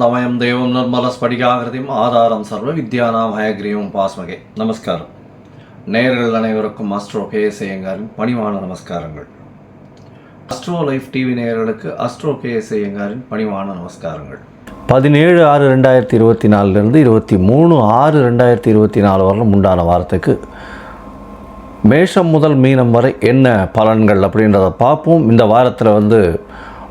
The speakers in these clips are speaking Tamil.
ஞானானந்தமயம் தேவம் நிர்மலஸ்படிகாகிருதியும் ஆதாரம் சர்வ வித்யானாம் ஹயக்ரீவம் பாஸ்மகே நமஸ்காரம் நேயர்கள் அனைவருக்கும் அஸ்ட்ரோ கே ஐயங்காரின் பணிவான நமஸ்காரங்கள் அஸ்ட்ரோ லைஃப் டிவி நேயர்களுக்கு அஸ்ட்ரோ கே ஐயங்காரின் பணிவான நமஸ்காரங்கள் பதினேழு ஆறு ரெண்டாயிரத்தி இருபத்தி நாலுலேருந்து இருபத்தி மூணு ஆறு ரெண்டாயிரத்தி இருபத்தி நாலு வரலும் உண்டான வாரத்துக்கு மேஷம் முதல் மீனம் வரை என்ன பலன்கள் அப்படின்றத பார்ப்போம் இந்த வாரத்தில் வந்து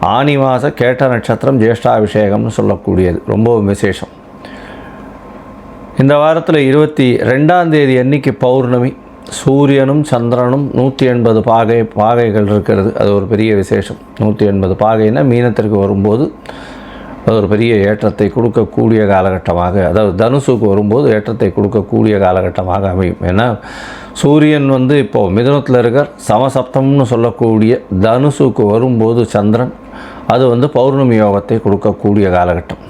ஆனி மாத கேட்ட நட்சத்திரம் ஜேஷ்டாபிஷேகம்னு சொல்லக்கூடியது. ரொம்பவும் விசேஷம். இந்த வாரத்தில் இருபத்தி ரெண்டாம் தேதி அன்னைக்கு பௌர்ணமி. சூரியனும் சந்திரனும் நூற்றி எண்பது பாகை பாகைகள் இருக்கிறது. அது ஒரு பெரிய விசேஷம். நூற்றி எண்பது பாகைன்னா மீனத்திற்கு வரும்போது அது ஒரு பெரிய ஏற்றத்தை கொடுக்கக்கூடிய காலகட்டமாக அதாவது தனுசுக்கு வரும்போது ஏற்றத்தை கொடுக்கக்கூடிய காலகட்டமாக அமையும். ஏன்னா சூரியன் வந்து இப்போது மிதுனத்தில் இருக்கார். சமசப்தம்னு சொல்லக்கூடிய தனுசுக்கு வரும்போது சந்திரன் அது வந்து பௌர்ணமி யோகத்தை கொடுக்கக்கூடிய காலகட்டம்.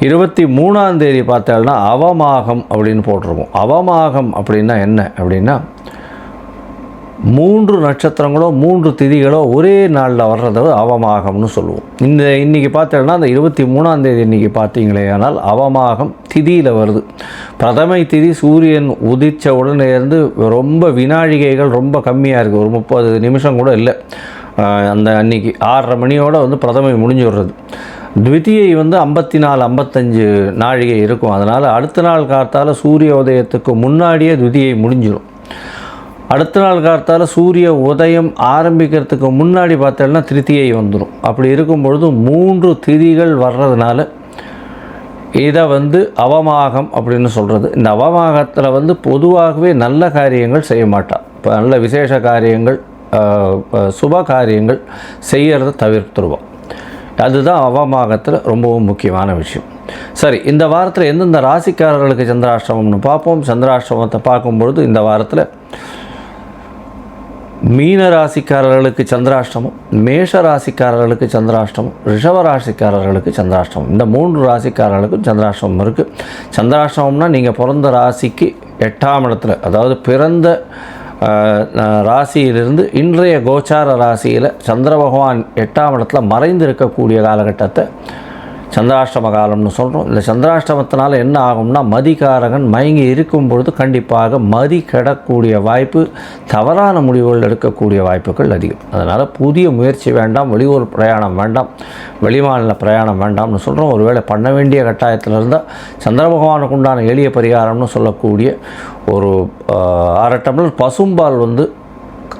இருபத்தி மூணாம் தேதி பார்த்தோம்னா அவமாகம் அப்படின்னு போட்டிருக்கோம். அவமாகம் அப்படின்னா என்ன? அப்படின்னா மூன்று நட்சத்திரங்களோ மூன்று திதிகளோ ஒரே நாளில் வர்றத அவமாகம்னு சொல்லுவோம். இந்த இன்றைக்கி பார்த்தோன்னா அந்த இருபத்தி மூணாம் தேதி இன்றைக்கி பார்த்தீங்களே ஆனால் அவமாகம் திதியில் வருது. பிரதமை திதி சூரியன் உதித்த உடனே இருந்து ரொம்ப வினாழிகைகள் ரொம்ப கம்மியாக இருக்குது ஒரு முப்பது நிமிஷம் கூட இல்லை. அந்த அன்னைக்கு ஆறரை மணியோடு வந்து பிரதமை முடிஞ்சு விடுறது. த்விதியை வந்து ஐம்பத்தி நாலு ஐம்பத்தஞ்சு நாழிகை இருக்கும். அதனால் அடுத்த நாள் காத்தால் சூரிய உதயத்துக்கு முன்னாடியே த்விதியை முடிஞ்சிடும் அடுத்த நாள் காத்தால சூரிய உதயம் ஆரம்பிக்கிறதுக்கு முன்னாடி பார்த்தோம்னா திருத்தியை வந்துடும். அப்படி இருக்கும் பொழுது மூன்று திதிகள் வர்றதுனால இதை வந்து அவமாகம் அப்படின்னு சொல்கிறது இந்த அவமாகத்தில் வந்து பொதுவாகவே நல்ல காரியங்கள் செய்ய மாட்டான் இப்போ நல்ல விசேஷ காரியங்கள் சுப காரியங்கள் செய்கிறத தவிர்த்துருவோம் அதுதான் அவமாகத்தில் ரொம்பவும் முக்கியமான விஷயம். சரி இந்த வாரத்தில் எந்தெந்த ராசிக்காரர்களுக்கு சந்திராஷ்டிரமம்னு பார்ப்போம். சந்திராஷ்டிரமத்தை பார்க்கும்பொழுது இந்த வாரத்தில் மீன ராசிக்காரர்களுக்கு சந்திராஷ்டமம் மேஷ ராசிக்காரர்களுக்கு சந்திராஷ்டமம் ரிஷப ராசிக்காரர்களுக்கு சந்திராஷ்டமம். இந்த மூன்று ராசிக்காரர்களுக்கும் சந்திராஷ்டமம் இருக்குது சந்திராஷ்டமம்னா நீங்கள் பிறந்த ராசிக்கு எட்டாம் இடத்துல அதாவது பிறந்த ராசியிலிருந்து இன்றைய கோச்சார ராசியில் சந்திர பகவான் எட்டாம் இடத்துல மறைந்து இருக்கக்கூடிய காலகட்டத்தை சந்திராஷ்டம காலம்னு சொல்கிறோம் இந்த சந்திராஷ்டமத்தினால என்ன ஆகும்னா மதிகாரகன் மயங்கி இருக்கும் பொழுது கண்டிப்பாக மதி கெடக்கூடிய வாய்ப்பு தவறான முடிவுகள் எடுக்கக்கூடிய வாய்ப்புகள் அதிகம். அதனால் புதிய முயற்சி வேண்டாம் வெளியூர் பிரயாணம் வேண்டாம் வெளிமாநில பிரயாணம் வேண்டாம்னு சொல்கிறோம் ஒருவேளை பண்ண வேண்டிய கட்டாயத்தில் இருந்தால் சந்திர பகவானுக்கு உண்டான எளிய பரிகாரம்னு சொல்லக்கூடிய ஒரு அரை டம்ளர் பசும்பால் வந்து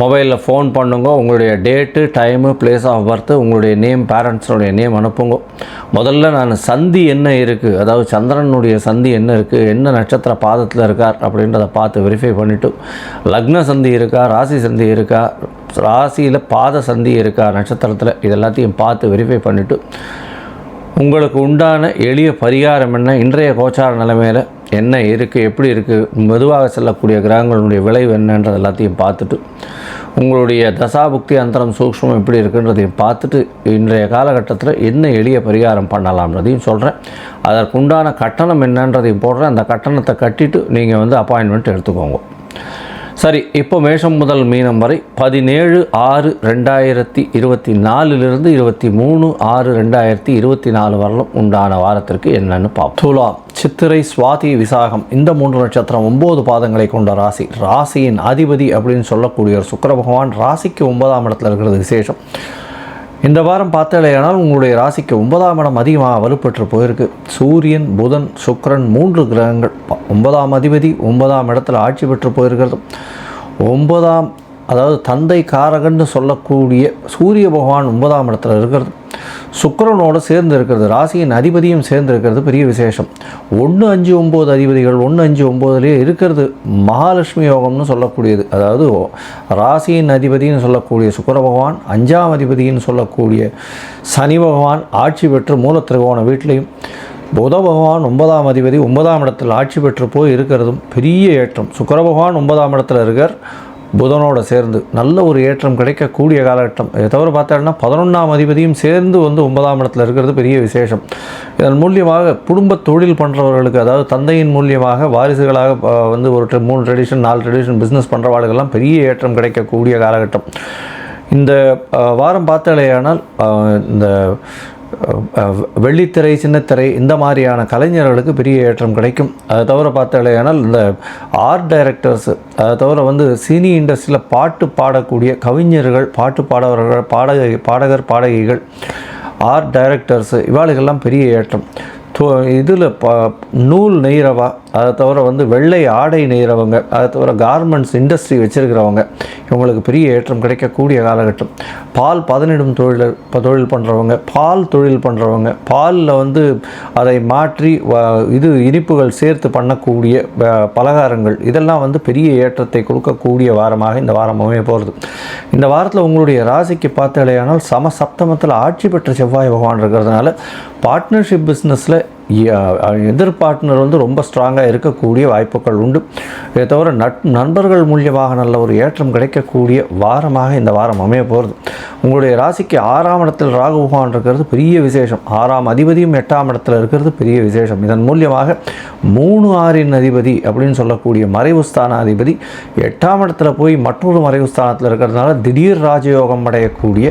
மொபைலில் ஃபோன் பண்ணுங்க உங்களுடைய date time place of birth உங்களுடைய நேம் பேரண்ட்ஸோடைய நேம் அனுப்புங்க. முதல்ல நான் சந்தி என்ன இருக்குது அதாவது சந்திரனுடைய சந்தி என்ன இருக்குது என்ன நட்சத்திர பாதத்தில் இருக்கார் அப்படின்றத பார்த்து வெரிஃபை பண்ணிவிட்டு லக்ன சந்தி இருக்கா ராசி சந்தி இருக்கா ராசியில் பாத சந்தி இருக்கா நட்சத்திரத்தில் இது எல்லாத்தையும் பார்த்து வெரிஃபை பண்ணிவிட்டு உங்களுக்கு உண்டான எளிய பரிகாரம் என்ன இன்றைய கோச்சார நிலைமையில் என்ன இருக்குது எப்படி இருக்குது மெதுவாக செல்லக்கூடிய கிரகங்களுடைய விளைவு என்னன்றது எல்லாத்தையும் பார்த்துட்டு உங்களுடைய தசாபுக்தி அந்தரம் சூக்ஷ்மம் எப்படி இருக்குன்றதையும் பார்த்துட்டு இன்றைய காலகட்டத்தில் என்ன எளிய பரிகாரம் பண்ணலாம்ன்றதையும் சொல்கிறேன் அதற்குண்டான கட்டணம் என்னன்றதையும் போடுறேன். அந்த கட்டணத்தை கட்டிட்டு நீங்கள் வந்து அப்பாயின்மெண்ட் எடுத்துக்கோங்க. சரி இப்போ மேஷம் முதல் மீனம் வரை பதினேழு ஆறு ரெண்டாயிரத்தி இருபத்தி நாலுலேருந்து இருபத்தி மூணு ஆறு ரெண்டாயிரத்தி இருபத்தி நாலு வரலும் உண்டான வாரத்திற்கு என்னன்னு பார்ப்போம். துலாம் சித்திரை சுவாதி விசாகம் இந்த மூன்று நட்சத்திரம் ஒம்பது பாதங்களை கொண்ட ராசி. ராசியின் அதிபதி அப்படின்னு சொல்லக்கூடிய ஒரு பகவான் ராசிக்கு ஒன்பதாம் இடத்துல இருக்கிறது விசேஷம். இந்த வாரம் பார்த்தாலேயானால் உங்களுடைய ராசிக்கு ஒன்பதாம் இடம் அதிகமாக வலுப்பெற்று போயிருக்கு. சூரியன் புதன் சுக்கிரன் மூன்று கிரகங்கள். ஒன்பதாம் அதிபதி ஒன்பதாம் இடத்துல ஆட்சி பெற்று போயிருக்கிறது. ஒன்பதாம் அதாவது தந்தை காரகன்னு சொல்லக்கூடிய சூரிய பகவான் ஒன்பதாம் இடத்துல இருக்கிறது. சுக்கரனோடு சேர்ந்து இருக்கிறது ராசியின் அதிபதியும் சேர்ந்து இருக்கிறது பெரிய விசேஷம். ஒன்று அஞ்சு ஒம்பது அதிபதிகள் ஒன்று அஞ்சு ஒம்போதுலேயே இருக்கிறது மகாலட்சுமி யோகம்னு சொல்லக்கூடியது. அதாவது ராசியின் அதிபதின்னு சொல்லக்கூடிய சுக்கர பகவான் அஞ்சாம் அதிபதின்னு சொல்லக்கூடிய சனி பகவான் ஆட்சி பெற்று மூல திரிகோண வீட்டிலையும் புத பகவான் ஒன்பதாம் அதிபதி ஒன்பதாம் இடத்தில் ஆட்சி பெற்று போய் இருக்கிறதும் பெரிய ஏற்றம். சுக்கர பகவான் ஒன்பதாம் இடத்துல இருக்கார். புதனோட சேர்ந்து நல்ல ஒரு ஏற்றம் கிடைக்கக்கூடிய காலகட்டம். இதை தவிர பார்த்தோம்னா பதினொன்றாம் அதிபதியும் சேர்ந்து வந்து ஒன்பதாம் இடத்துல இருக்கிறது பெரிய விசேஷம். இதன் மூலியமாக குடும்ப தொழில் பண்ணுறவர்களுக்கு அதாவது தந்தையின் மூலியமாக வாரிசுகளாக வந்து ஒரு மூணு ட்ரெடிஷன் நாலு ட்ரெடிஷன் பிஸ்னஸ் பண்ணுறவாளுக்கெல்லாம் பெரிய ஏற்றம் கிடைக்கக்கூடிய காலகட்டம். இந்த வாரம் பார்த்தாலேயானால் இந்த வெள்ளித்திரை சின்னத்திரை இந்த மாதிரியான கலைஞர்களுக்கு பெரிய ஏற்றம் கிடைக்கும். அதை தவிர பார்த்தாலேனால் இந்த ஆர்ட் டைரக்டர்ஸ் அதை தவிர வந்து சினி இண்டஸ்ட்ரியில் பாட்டு பாடக்கூடிய கவிஞர்கள் பாட்டு பாடவர்கள் பாடகை பாடகர் பாடகிகள் ஆர்ட் டைரக்டர்ஸு இவாளுக்கெல்லாம் பெரிய ஏற்றம். இதில் ப நூல் நெய்கிறவா அதை தவிர வந்து வெள்ளை ஆடை நெய்கிறவங்க அதை தவிர கார்மெண்ட்ஸ் இண்டஸ்ட்ரி வச்சுருக்கிறவங்க இவங்களுக்கு பெரிய ஏற்றம் கிடைக்கக்கூடிய காலகட்டம். பால் பதனிடும் தொழில் இப்போ தொழில் பண்ணுறவங்க பால் தொழில் பண்ணுறவங்க பாலில் வந்து அதை மாற்றி வ- இது இனிப்புகள் சேர்த்து பண்ணக்கூடிய வ- பலகாரங்கள் இதெல்லாம் வந்து பெரிய ஏற்றத்தை கொடுக்கக்கூடிய வாரமாக இந்த வாரம் அமைய போகிறது இந்த வாரத்தில் உங்களுடைய ராசிக்கு பார்த்தாலேயானால் சம சப்தமத்தில் ஆட்சி பெற்ற செவ்வாய் பகவான் இருக்கிறதுனால பார்ட்னர்ஷிப் பிஸ்னஸில் எதிர் பார்ட்னர் வந்து ரொம்ப ஸ்ட்ராங்காக இருக்கக்கூடிய வாய்ப்புகள் உண்டு. இதை தவிர நட் நண்பர்கள் மூலியமாக நல்ல ஒரு ஏற்றம் கிடைக்கக்கூடிய வாரமாக இந்த வாரம் அமைய போகிறது உங்களுடைய ராசிக்கு ஆறாம் இடத்தில் ராகு பகவான் இருக்கிறது பெரிய விசேஷம். ஆறாம் அதிபதியும் எட்டாம் இடத்தில் இருக்கிறது பெரிய விசேஷம். இதன் மூலியமாக மூணு ஆறின் அதிபதி அப்படின்னு சொல்லக்கூடிய மறைவுஸ்தான அதிபதி எட்டாம் இடத்துல போய் மற்றொரு மறைவு ஸ்தானத்தில் இருக்கிறதுனால திடீர் ராஜயோகம் அடையக்கூடிய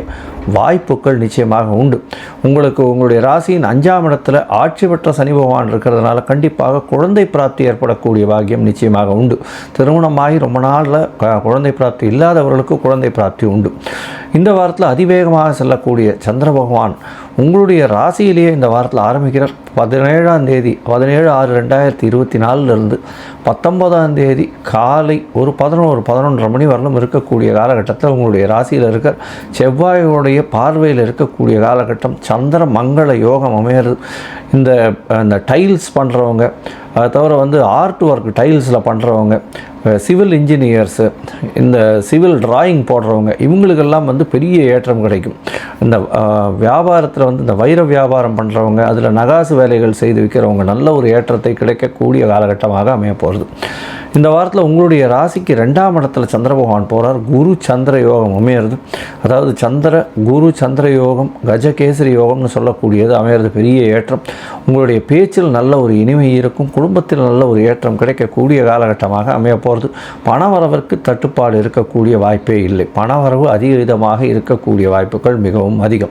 வாய்ப்புகள் நிச்சயமாக உண்டு. உங்களுக்கு உங்களுடைய ராசியின் அஞ்சாம் இடத்துல ஆட்சி பெற்ற சனி பகவான் இருக்கிறதுனால கண்டிப்பாக குழந்தை பிராப்தி ஏற்படக்கூடிய பாக்கியம் நிச்சயமாக உண்டு. திருமணமாகி ரொம்ப நாளில் குழந்தை பிராப்தி இல்லாதவர்களுக்கு குழந்தை பிராப்தி உண்டு. இந்த வாரத்தில் அதிவேகமாக செல்லக்கூடிய சந்திர பகவான் உங்களுடைய ராசியிலேயே இந்த வாரத்தில் ஆரம்பிக்கிறார். பதினேழாம் தேதி பதினேழு ஆறு ரெண்டாயிரத்தி இருபத்தி நாலுலேருந்து பத்தொன்பதாம் தேதி காலை ஒரு பதினோரு பதினொன்றரை மணி வரலும் இருக்கக்கூடிய காலகட்டத்தில் உங்களுடைய ராசியில் இருக்க செவ்வாயோடைய பார்வையில் இருக்கக்கூடிய காலகட்டம் சந்திர மங்கள யோகம் அமையிறது இந்த இந்த டைல்ஸ் பண்ணுறவங்க அதை தவிர வந்து ஆர்ட் ஒர்க் டைல்ஸில் பண்ணுறவங்க சிவில் இன்ஜினியர்ஸு இந்த சிவில் டிராயிங் போடுறவங்க இவங்களுக்கெல்லாம் வந்து பெரிய ஏற்றம் கிடைக்கும். இந்த வியாபாரத்தில் வந்து இந்த வைர வியாபாரம் பண்ணுறவங்க அதில் நகாசு வேலைகள் செய்து விற்கிறவங்க நல்ல ஒரு ஏற்றத்தை கிடைக்கக்கூடிய காலகட்டமாக அமைய போகிறது இந்த வாரத்தில் உங்களுடைய ராசிக்கு ரெண்டாம் இடத்துல சந்திர பகவான் போகிறார் குரு சந்திர யோகம் அமையிறது. அதாவது சந்திர குரு சந்திர யோகம் கஜகேசரி யோகம்னு சொல்லக்கூடியது அமையிறது. பெரிய ஏற்றம். உங்களுடைய பேச்சில் நல்ல ஒரு இனிமை இருக்கும். குடும்பத்தில் நல்ல ஒரு ஏற்றம் கிடைக்கக்கூடிய காலகட்டமாக அமைய போகிறது பணவரவிற்கு தட்டுப்பாடு இருக்கக்கூடிய வாய்ப்பே இல்லை. பணவரவு அதிக விதமாக இருக்கக்கூடிய வாய்ப்புகள் மிகவும் அதிகம்.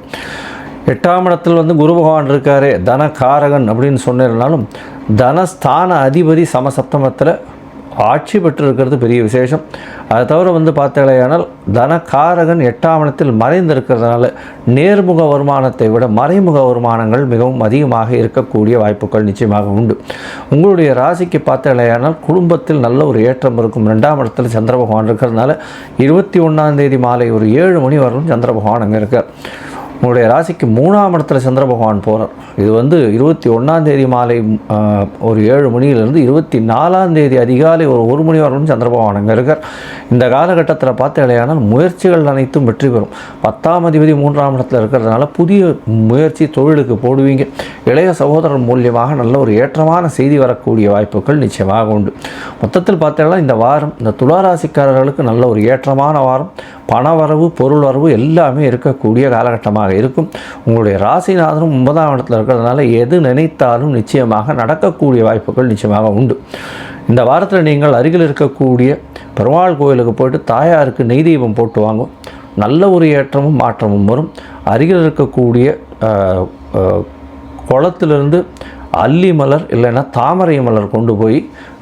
எட்டாம் இடத்தில் வந்து குரு பகவான் இருக்காரு தனகாரகன் அப்படின்னு சொன்னிருந்தாலும் தனஸ்தான அதிபதி சமசப்தமத்தில் ஆட்சி பெற்றிருக்கிறது பெரிய விசேஷம். அதை தவிர வந்து பார்த்தீங்களேயானால் தனகாரகன் எட்டாவணத்தில் மறைந்திருக்கிறதுனால நேர்முக வருமானத்தை விட மறைமுக வருமானங்கள் மிகவும் அதிகமாக இருக்கக்கூடிய வாய்ப்புகள் நிச்சயமாக உண்டு. உங்களுடைய ராசிக்கு பார்த்தீங்களேயானால் குடும்பத்தில் நல்ல ஒரு ஏற்றம் இருக்கும். ரெண்டாம் இடத்தில் சந்திர பகவான் இருக்கிறதுனால இருபத்தி ஒன்றாம் தேதி மாலை ஒரு ஏழு மணி வரலும் சந்திர பகவான் அங்கே இருக்கார். உங்களுடைய ராசிக்கு மூணாம் இடத்துல சந்திர பகவான் போகிறார் இது வந்து இருபத்தி ஒன்றாம் தேதி மாலை ஒரு ஏழு மணியிலிருந்து இருபத்தி நாலாம் தேதி அதிகாலை ஒரு ஒரு மணி வரலும் சந்திர பகவான் அங்கே இருக்கார். இந்த காலகட்டத்தில் பார்த்தீங்களேயானால் முயற்சிகள் அனைத்தும் வெற்றி பெறும். பத்தாம் அதிபதி மூன்றாம் இடத்துல இருக்கிறதுனால புதிய முயற்சி தொழிலுக்கு போடுவீங்க. இளைய சகோதரர் மூலியமாக நல்ல ஒரு ஏற்றமான செய்தி வரக்கூடிய வாய்ப்புகள் நிச்சயமாக உண்டு. மொத்தத்தில் பார்த்தீங்கன்னா இந்த வாரம் இந்த துளாராசிக்காரர்களுக்கு நல்ல ஒரு ஏற்றமான வாரம். பணவரவு பொருள் வரவு எல்லாமே இருக்கக்கூடிய காலகட்டமாக இருக்கும். உங்களுடைய ராசிநாதனும் ஒன்பதாம் இடத்துல இருக்கிறதுனால எது நினைத்தாலும் நிச்சயமாக நடக்கக்கூடிய வாய்ப்புகள் நிச்சயமாக உண்டு. இந்த வாரத்தில் நீங்கள் அருகில் இருக்கக்கூடிய பெருமாள் கோயிலுக்கு போயிட்டு தாயாருக்கு நெய் தீபம் போட்டு வாங்கும். நல்ல ஒரு ஏற்றமும் மாற்றமும் வரும். அருகில் இருக்கக்கூடிய குளத்திலிருந்து அல்லி மலர் இல்லைன்னா தாமரை மலர் கொண்டு போய்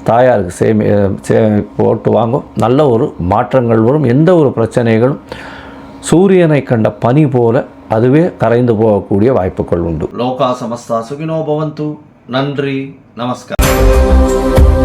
தாயாருக்கு சேமி சே போட்டு வாங்கும். நல்ல ஒரு மாற்றங்கள் வரும். எந்த ஒரு பிரச்சனைகளும் சூரியனை கண்ட பனி போல அதுவே கரைந்து போகக்கூடிய வாய்ப்புகள் உண்டு. லோகா சமஸ்தா சுகினோ பவந்து நன்றி நமஸ்காரம்